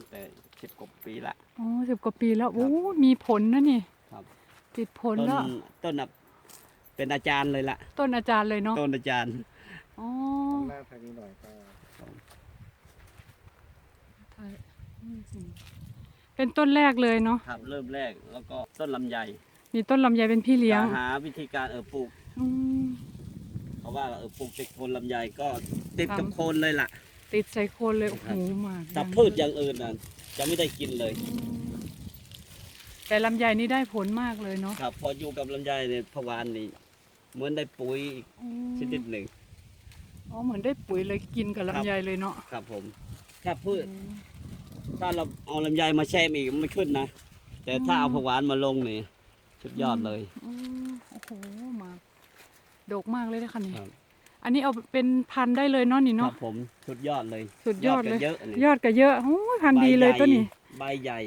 ตั้งแต่สิบกว่าปีละโอ้สิบกว่าปีแล้วโอ้มีผลนะนี่ครับ ติดผลต้นแล้วต้นน่ะเป็นอาจารย์เลยละต้นอาจารย์เลยเนาะต้นอาจารย์อ๋อข้างหน้าทางนี้หน่อยก็เป็นต้นแรกเลยเนาะครับเริ่มแรกแล้วก็ต้นลำไยมีต้นลำไยเป็นพี่เลี้ยงหาวิธีการเออปลูกอืมเพราะว่าเออปลูกติดโคนลำไยก็ติดครับกับโคนเลยล่ะ ติดใส่โคนเลยโอ้โหมากแต่พืชอย่างอื่นน่ะจะไม่ได้กินเลยอืมแต่ลำไยนี่ได้ผลมากเลยเนาะครับ พออยู่กับลำไยเนี่ยพะวานนี่เหมือนได้ปุ๋ยอีกอืมชนิดหนึ่ง อ๋อเหมือนได้ปุ๋ยเลยกินกับครับ ลำไยเลยเนาะครับผม ถ้าพืชอืมถ้าเราเอาลำไยมาแช่อีกมันไม่ขึ้นนะ แต่ถ้าเอาอืมผวานมาลงนี่สุดยอดเลย อืมโอ้โหมากดกมากเลยนะคะนี่ครับ อันนี้เอาเป็นพันธุ์ได้เลยเนาะนี่ครัเนาะ บผมสุดยอดเลยสุดยอดเลยก็เยอะนี่ยอดก็เยอะโอ้ยพันธุ์ดีเลยใบใหญ่ตัวนี้ ใบใหญ่